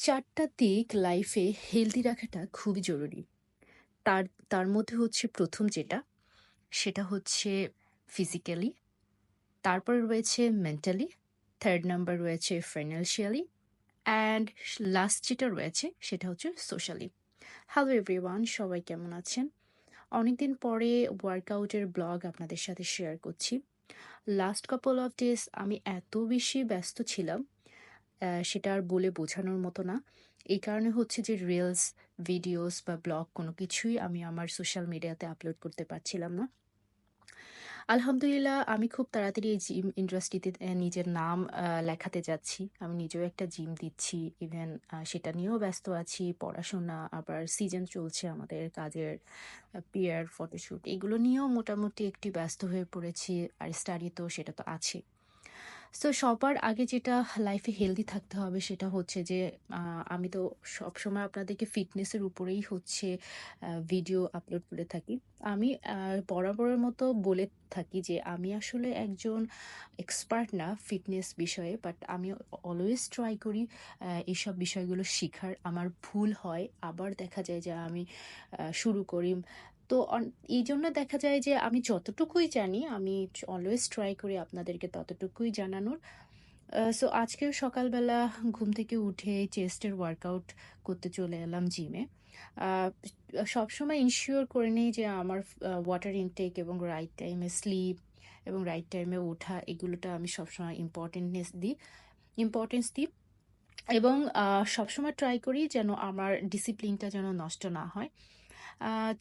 চারটা দিক লাইফে হেলদি রাখাটা খুবই জরুরি। তার তার মধ্যে হচ্ছে প্রথম যেটা, সেটা হচ্ছে ফিজিক্যালি, তারপর রয়েছে মেন্টালি, থার্ড নাম্বার রয়েছে ফাইন্যান্সিয়ালি অ্যান্ড লাস্ট যেটা রয়েছে সেটা হচ্ছে সোশ্যালি। হ্যালো এভরিওয়ান সবাই কেমন আছেন? অনেকদিন পরে ওয়ার্কআউটের ব্লগ আপনাদের সাথে শেয়ার করছি। লাস্ট কাপল অফ ডেজ আমি এত বেশি ব্যস্ত ছিলাম সেটা আর বলে বোঝানোর মতো না। এই কারণে হচ্ছে যে রিলস, ভিডিওস বা ব্লগ কোনো কিছুই আমি আমার সোশ্যাল মিডিয়াতে আপলোড করতে পারছিলাম না। আলহামদুলিল্লাহ আমি খুব তাড়াতাড়ি এই জিম ইন্ডাস্ট্রিতে নিজের নাম লেখাতে যাচ্ছি। আমি নিজেও একটা জিম দিচ্ছি। ইভেন সেটা নিয়েও ব্যস্ত আছি। পড়াশোনা আবার সিজন চলছে আমাদের কাজের। পিয়ার, ফটোশুট এগুলো নিয়েও মোটামুটি একটি ব্যস্ত হয়ে পড়েছি। আর স্টাডি তো সেটা তো আছেই। সো সবার আগে যেটা লাইফে হেলদি থাকতে হবে সেটা হচ্ছে যে আমি তো সবসময় আপনাদেরকে ফিটনেসের উপরেই হচ্ছে ভিডিও আপলোড করে থাকি। আমি বরাবরের মতো বলে থাকি যে আমি আসলে একজন এক্সপার্ট না ফিটনেস বিষয়ে। বাট আমি অলওয়েজ ট্রাই করি এইসব বিষয়গুলো শিখার। আমার ভুল হয়। আবার দেখা যায় যে আমি শুরু করি। তো এই জন্য দেখা যায় যে আমি যতটুকুই জানি, আমি অলওয়েজ ট্রাই করি আপনাদেরকে ততটুকুই জানানোর। সো আজকেও সকালবেলা ঘুম থেকে উঠে চেস্টের ওয়ার্কআউট করতে চলে এলাম জিমে। সবসময় ইনশিওর করে নিই যে আমার ওয়াটার ইনটেক এবং রাইট টাইমে স্লিপ এবং রাইট টাইমে ওঠা, এগুলোটা আমি সবসময় ইম্পর্টেন্টনেস দিই ইম্পর্টেন্স দিই। এবং সবসময় ট্রাই করি যেন আমার ডিসিপ্লিনটা যেন নষ্ট না হয়।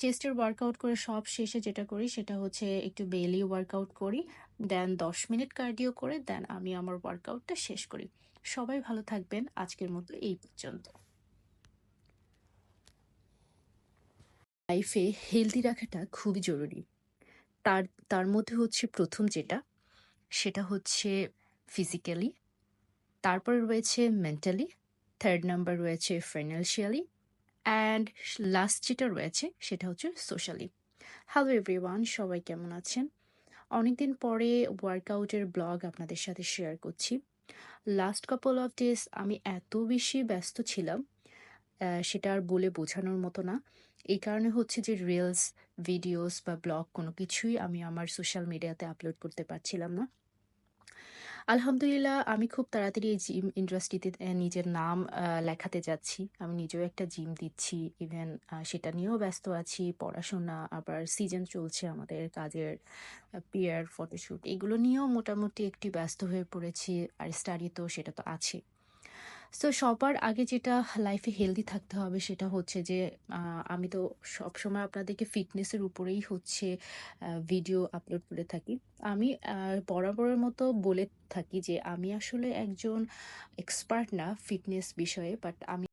চেস্টের ওয়ার্কআউট করে সব শেষে যেটা করি সেটা হচ্ছে একটু বেলি ওয়ার্কআউট করি। দেন ১০ মিনিট কার্ডিও করে দেন আমি আমার ওয়ার্কআউটটা শেষ করি। সবাই ভালো থাকবেন। আজকের মতো এই পর্যন্ত। লাইফে হেলদি রাখাটা খুবই জরুরি। তার তার মধ্যে হচ্ছে প্রথম যেটা, সেটা হচ্ছে ফিজিক্যালি, তারপরে রয়েছে মেন্টালি, থার্ড নাম্বার রয়েছে ফাইন্যান্সিয়ালি অ্যান্ড লাস্ট যেটা রয়েছে সেটা হচ্ছে সোশ্যালি। হ্যালো এভরিওয়ান সবাই কেমন আছেন? অনেকদিন পরে ওয়ার্কআউটের ব্লগ আপনাদের সাথে শেয়ার করছি। লাস্ট কাপল অফ ডেজ আমি এত বেশি ব্যস্ত ছিলাম সেটা আর বলে বোঝানোর মতো না। এই কারণে হচ্ছে যে রিলস, ভিডিওস বা ব্লগ কোনো কিছুই আমি আমার সোশ্যাল মিডিয়াতে আপলোড করতে পারছিলাম না। আলহামদুলিল্লাহ আমি খুব তাড়াতাড়ি এই জিম ইন্ডাস্ট্রিতে নিজের নাম লেখাতে যাচ্ছি। আমি নিজেও একটা জিম দিচ্ছি। ইভেন সেটা নিয়েও ব্যস্ত আছি। পড়াশোনা আবার সিজন চলছে আমাদের কাজের। পিয়ার, ফটোশ্যুট এগুলো নিয়েও মোটামুটি একটি ব্যস্ত হয়ে পড়েছি। আর স্টাডি তো সেটা তো আছেই। সো সবার আগে যেটা লাইফে হেলদি থাকতে হবে সেটা হচ্ছে যে আমি তো সবসময় আপনাদেরকে ফিটনেসের উপরেই হচ্ছে ভিডিও আপলোড করে থাকি। আমি বরাবরের মতো বলে থাকি যে, আমি আসলে একজন এক্সপার্ট না ফিটনেস বিষয়ে। বাট আমি